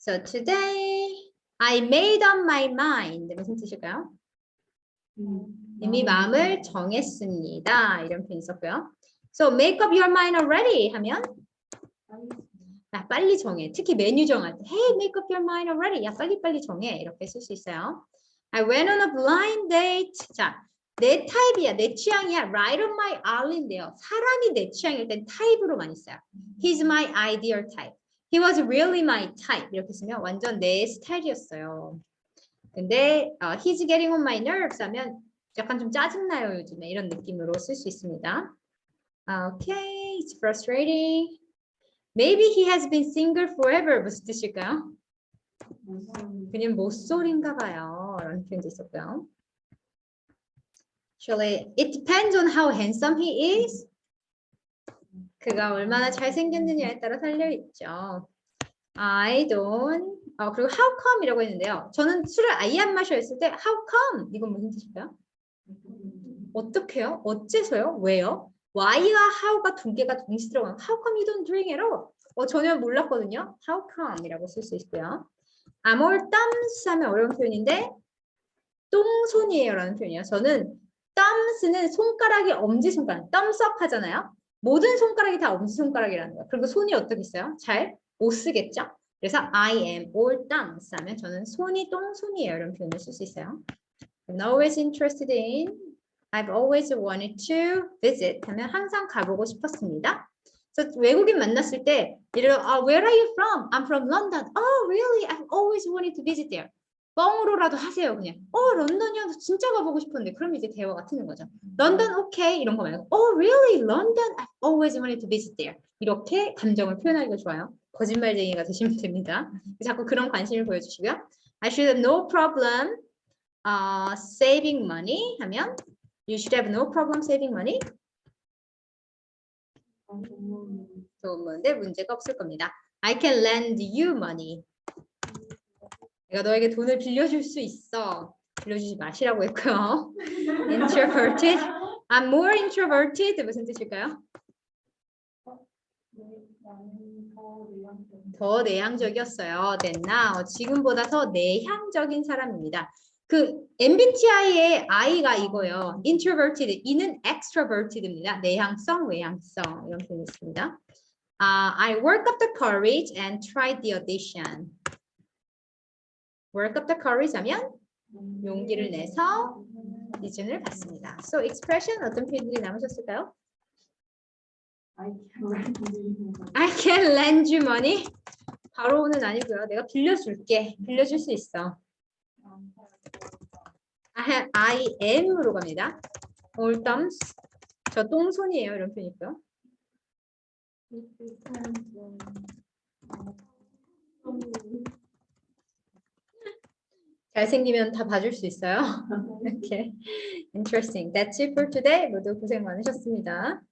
So today I made up my mind. 무슨 뜻일까요? 이미 마음을 정했습니다. 이런 표현 있었고요. So make up your mind already 하면 야, 빨리 정해. 특히 메뉴 정할 때 Hey, make up your mind already. 야, 빨리 빨리 정해. 이렇게 쓸 수 있어요. I went on a blind date. 자, 내 타입이야. 내 취향이야. Right on my alley인데요. 사람이 내 취향일 땐 타입으로 많이 써요. He's my ideal type. He was really my type. 이렇게 쓰면 완전 내 스타일이었어요. 근데 어, he's getting on my nerves 하면 약간 좀 짜증나요 요즘에 이런 느낌으로 쓸 수 있습니다. 아, Okay, it's frustrating. Maybe he has been single forever. 무슨 뜻일까요? 그냥 모쏠인가 봐요. 이런 표현도 있었고요. Actually, it depends on how handsome he is. 그가 얼마나 잘생겼느냐에 따라 달려있죠. I don't. 어, 그리고 how come 이라고 했는데요. 저는 술을 아예 안 마셔 했을 때 how come 이건 무슨 뜻일까요? 어떻게요? 어째서요? 왜요? why와 how가 두 개가 동시 들어가면 how come you don't drink at all? 어, 전혀 몰랐거든요. how come 이라고 쓸 수 있고요. All thumbs 하면 어려운 표현인데 똥손이에요 라는 표현이에요. 저는 thumbs는 손가락이 엄지손가락, up 하잖아요. 모든 손가락이 다 엄지손가락이라는 거예요. 그리고 손이 어떻게 써요? 잘 못 쓰겠죠? 그래서 I am all thumbs 하면 저는 손이 똥손이에요. 이런 표현을 쓸 수 있어요. I'm always interested in, I've always wanted to visit 하면 항상 가보고 싶었습니다. 그래서 외국인 만났을 때 들어 아, Where are you from? I'm from London. Oh, really? I've always wanted to visit there. 뻥으로라도 하세요 그냥. 어 런던이야 나 진짜 가보고 싶었는데 그럼 이제 대화가 트는 거죠. 런던 오케이 이런 거 말고 Oh really? London? I've always wanted to visit there. 이렇게 감정을 표현하기가 좋아요. 거짓말쟁이가 되시면 됩니다. 자꾸 그런 관심을 보여주시고요. I should have no problem uh, saving money 하면 You should have no problem saving money. 좋은 건데 문제가 없을 겁니다. I can lend you money. 내가 너에게 돈을 빌려줄 수 있어. 빌려주지 마시라고 했고요. Introverted. I'm more introverted. 무슨 뜻일까요? 더 내향적이었어요. than now. 지금보다 더 내향적인 사람입니다. 그 MBTI의 I가 이거예요. introverted. E는 extroverted입니다. 내향성, 외향성 이런 표현이 있습니다. 아, I work up the courage and tried the audition. Work up the courage 하면 용기를 내서 이준을 받습니다. So expression 어떤 표현들이 남으셨을까요? I can lend you money. 바로는 아니고요. 내가 빌려줄게. 빌려줄 수 있어. I, have, I am으로 갑니다. All thumbs. 저 똥손이에요. 이런 표현 있고요. 잘생기면 다 봐줄 수 있어요. okay. Interesting. That's it for today. 모두 고생 많으셨습니다.